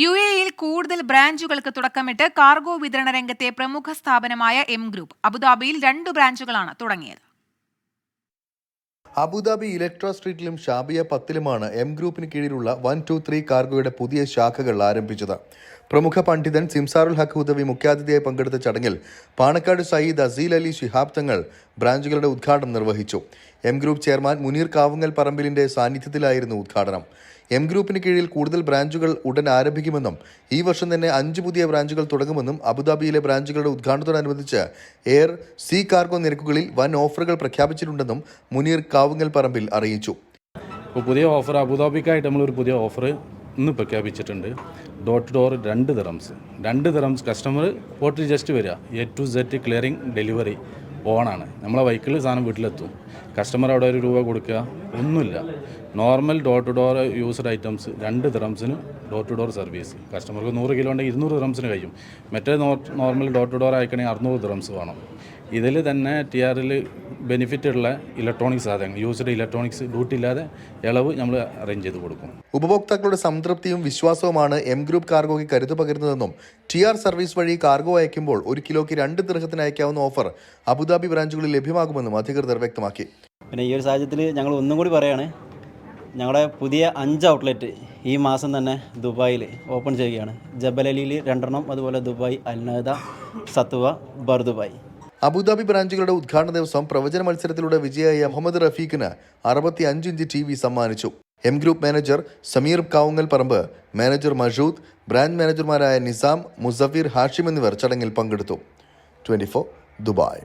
U എയിൽ കൂടുതൽ ബ്രാഞ്ചുകൾക്ക് തുടക്കമിട്ട് cargo വിതരണ രംഗത്തെ പ്രമുഖ സ്ഥാപനമായ എം ഗ്രൂപ്പ് അബുദാബിയിൽ രണ്ട് ബ്രാഞ്ചുകളാണ് തുടങ്ങിയത്. അബുദാബി ഇലക്ട്ര സ്ട്രീറ്റിലും ഷാബിയ പത്തിലുമാണ് എം ഗ്രൂപ്പിന് കീഴിലുള്ള വൺ ടു ത്രീ കാർഗോയുടെ പുതിയ ശാഖകൾ ആരംഭിച്ചത്. പ്രമുഖ പണ്ഡിതൻ സിംസാറുൽ ഹക്ക് ഉദവി മുഖ്യാതിഥിയായി പങ്കെടുത്ത ചടങ്ങിൽ പാണക്കാട് സയ്യിദ് അസീൽ അലി ശിഹാബ് തങ്ങൾ ബ്രാഞ്ചുകളുടെ ഉദ്ഘാടനം നിർവഹിച്ചു. M group chairman Muneer Kavungal പറമ്പിലിന്റെ സാന്നിധ്യത്തിലായിരുന്നു ഉദ്ഘാടനം. എം ഗ്രൂപ്പിന് കീഴിൽ കൂടുതൽ ബ്രാഞ്ചുകൾ ഉടൻ ആരംഭിക്കുമെന്നും ഈ വർഷം തന്നെ അഞ്ച് പുതിയ ബ്രാഞ്ചുകൾ തുടങ്ങുമെന്നും അബുദാബിയിലെ ബ്രാഞ്ചുകളുടെ ഉദ്ഘാടനത്തോടനുബന്ധിച്ച് എയർ സി കാർഗോ നിരക്കുകളിൽ വൻ ഓഫറുകൾ പ്രഖ്യാപിച്ചിട്ടുണ്ടെന്നും മുനീർ കാവുങ്ങൽ പറമ്പിൽ അറിയിച്ചു. ഇപ്പോൾ പുതിയ ഓഫർ അബുദാബിക്കായിട്ട് നമ്മളൊരു പുതിയ ഓഫർ ഇന്ന് പ്രഖ്യാപിച്ചിട്ടുണ്ട്. ഡോർ ടു ഡോർ രണ്ട് ദിറംസ് രണ്ട് ദിറംസ് കസ്റ്റമർ പോർട്ടിൽ ജസ്റ്റ് വരിക. A to Z clearing delivery ഓണാണ്. നമ്മളെ ബൈക്കിൽ സാധനം വീട്ടിലെത്തും. കസ്റ്റമർ അവിടെ ഒരു രൂപ കൊടുക്കുക ഒന്നുമില്ല. Normal door to door used items രണ്ട് ദ്രംസിന് ഡോർ ടു ഡോർ സർവീസ് കസ്റ്റമർക്ക് നൂറ് കിലോ ഉണ്ടെങ്കിൽ ഇരുന്നൂറ് ദ്രംസിന് കഴിയും. മറ്റേ നോർമൽ ഡോർ ടു ഡോർ അയക്കണമെങ്കിൽ അറുന്നൂറ് ദ്രംസ് വേണം. ഇതിൽ തന്നെ ടി ആറിൽ ബെനിഫിറ്റ് ഉള്ള ഇലക്ട്രോണിക് സാധനങ്ങൾ യൂസ്ഡ് ഇലക്ട്രോണിക്സ് ഡ്യൂട്ടി ഇല്ലാതെ ഇളവ് നമ്മൾ അറേഞ്ച് ചെയ്ത് കൊടുക്കും. ഉപഭോക്താക്കളുടെ സംതൃപ്തിയും വിശ്വാസവുമാണ് എം ഗ്രൂപ്പ് കാർഗോയ്ക്ക് കരുത്തു പകരുന്നതെന്നും ടി ആർ സർവീസ് വഴി കാർഗോ അയക്കുമ്പോൾ ഒരു കിലോയ്ക്ക് രണ്ട് ദൃഹത്തിന് അയക്കാവുന്ന ഓഫർ അബുദാബി ബ്രാഞ്ചുകളിൽ ലഭ്യമാകുമെന്നും അധികൃതർ വ്യക്തമാക്കി. പിന്നെ ഈ ഒരു സാഹചര്യത്തിൽ ഞങ്ങൾ ഒന്നും കൂടി പറയാണ് ഞങ്ങളുടെ പുതിയ അഞ്ച് ഔട്ട്ലെറ്റ് ഈ മാസം തന്നെ ദുബായിൽ ഓപ്പൺ ചെയ്യുകയാണ്. ജബലലിയിൽ രണ്ടെണ്ണം അതുപോലെ Dubai Al Nahda Satwa Bur Dubai. Abu Dhabi ബ്രാഞ്ചുകളുടെ ഉദ്ഘാടന ദിവസം പ്രവചന മത്സരത്തിലൂടെ വിജയായ മുഹമ്മദ് റഫീഖിന് അറുപത്തി ഇഞ്ച് ടി വി സമ്മാനിച്ചു. M group manager Sameer Kavungal Paramba manager Mashood branch മാനേജർമാരായ Nizam Musafir Hashim എന്നിവർ ചടങ്ങിൽ പങ്കെടുത്തു. Twenty Dubai.